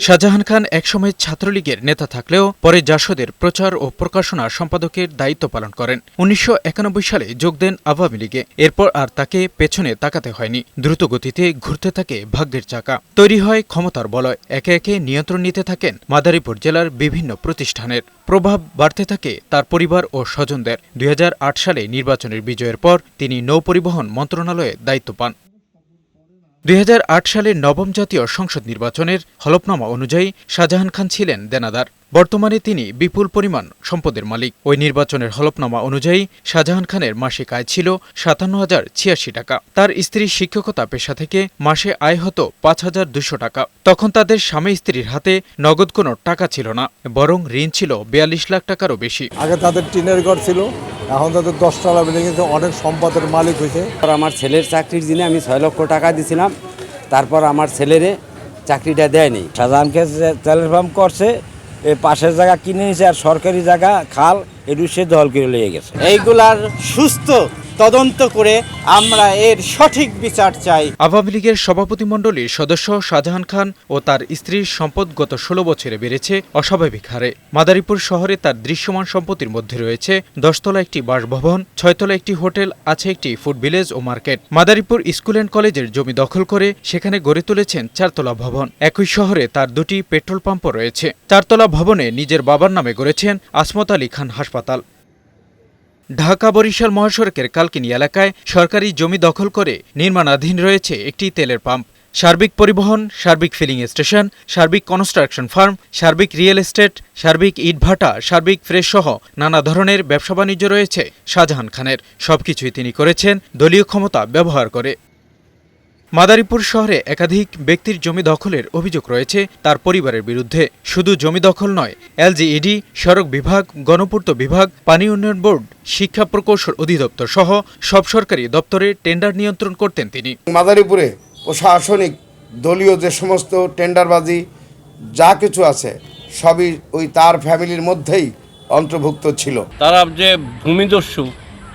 শাহজাহান খান একসময় ছাত্রলীগের নেতা থাকলেও পরে জাসদের প্রচার ও প্রকাশনা সম্পাদকের দায়িত্ব পালন করেন। উনিশশো একানব্বই সালে যোগ দেন আওয়ামী লীগে। এরপর আর তাকে পেছনে তাকাতে হয়নি। দ্রুত গতিতে ঘুরতে থাকে ভাগ্যের চাকা। তৈরি হয় ক্ষমতার বলয়। একে একে নিয়ন্ত্রণ নিতে থাকেন মাদারীপুর জেলার বিভিন্ন প্রতিষ্ঠানের। প্রভাব বাড়তে থাকে তার পরিবার ও স্বজনদের। দুই হাজার আট সালে নির্বাচনের বিজয়ের পর তিনি নৌপরিবহন মন্ত্রণালয়ে দায়িত্ব পান। দুই হাজার আট সালের নবম জাতীয় সংসদ নির্বাচনের হলফনামা অনুযায়ী শাহজাহান খান ছিলেন দেনাদার। বর্তমানে তিনি বিপুল পরিমাণ সম্পদের মালিক। ওই নির্বাচনের হলফনামা অনুযায়ী শাহজাহান খানের মাসিক আয় ছিল সাতান্ন হাজার ছিয়াশি টাকা। তার স্ত্রী শিক্ষকতা পেশা থেকে মাসে আয় হতো পাঁচ হাজার দুশো টাকা। তখন তাদের স্বামী স্ত্রীর হাতে নগদ কোনো টাকা ছিল না, বরং ঋণ ছিল বিয়াল্লিশ লাখ টাকারও বেশি। আগে তাদের টিনের ঘর ছিল এখন তাদের দশতলা বিল্ডিং অনেক সম্পদের মালিক হয়েছে। তারপর আমার ছেলের চাকরির দিনে আমি ছয় লক্ষ টাকা দিছিলাম। তারপর আমার ছেলেরে চাকরিটা দেয়নি। শাহজাহানকে যে তেলের পাম্প করছে এই পাশের জায়গা কিনে নিয়েছে আর সরকারি জায়গা খাল এটু সে দল করে লিয়ে গেছে। এইগুলার সুস্থ তদন্ত করে আমরা এর সঠিক বিচার চাই। আওয়ামী লীগের সভাপতিমণ্ডলীর সদস্য শাহজাহান খান ও তার স্ত্রীর সম্পদ গত ষোলো বছরে বেড়েছে অস্বাভাবিক হারে। মাদারীপুর শহরে তার দৃশ্যমান সম্পত্তির মধ্যে রয়েছে দশতলা একটি বাসভবন, ছয়তলা একটি হোটেল, আছে একটি ফুড ভিলেজ ও মার্কেট। মাদারীপুর স্কুল অ্যান্ড কলেজের জমি দখল করে সেখানে গড়ে তুলেছেন চারতলা ভবন। একই শহরে তার দুটি পেট্রোল পাম্পও রয়েছে। চারতলা ভবনে নিজের বাবার নামে গড়েছেন আসমত আলী খান হাসপাতাল। ঢাকা বরিশাল মহাসড়কের কালকিনি এলাকায় সরকারি জমি দখল করে নির্মাণাধীন রয়েছে একটি তেলের পাম্প। সার্বিক পরিবহন, Sarbik filling station, Sarbik construction firm, Sarbik real estate, Sarbik ইটভাটা সার্বিক ফ্রেশ সহ নানা ধরনের ব্যবসা বাণিজ্য রয়েছে শাহজাহান খানের। সবকিছুই তিনি করেছেন দলীয় ক্ষমতা ব্যবহার করে। মাদারীপুর শহরে একাধিক ব্যক্তির জমি দখলের অভিযোগ রয়েছে তার পরিবারের বিরুদ্ধে। শুধু জমি দখল নয় এলজিইডি সড়ক বিভাগ গণপূর্ত বিভাগ পানি উন্নয়ন বোর্ড শিক্ষা প্রকৌশল অধিদপ্তর সহ সব সরকারি দপ্তরে টেন্ডার নিয়ন্ত্রণ করতেন তিনি। মাদারীপুরে প্রশাসনিক দলীয় যে সমস্ত টেন্ডারবাজি যা কিছু আছে সবই ওই তার ফ্যামিলির মধ্যেই অন্তর্ভুক্ত ছিল। তারা যে ভূমিদস্যু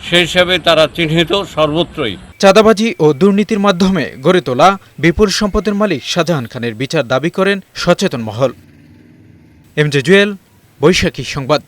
সেই হিসাবে তারা চিহ্নিত সর্বত্রই। চাঁদাবাজি ও দুর্নীতির মাধ্যমে গড়ে তোলা বিপুল সম্পদের মালিক শাহজাহান খানের বিচার দাবি করেন সচেতন মহল। এম জে জুয়েল, বৈশাখী সংবাদ।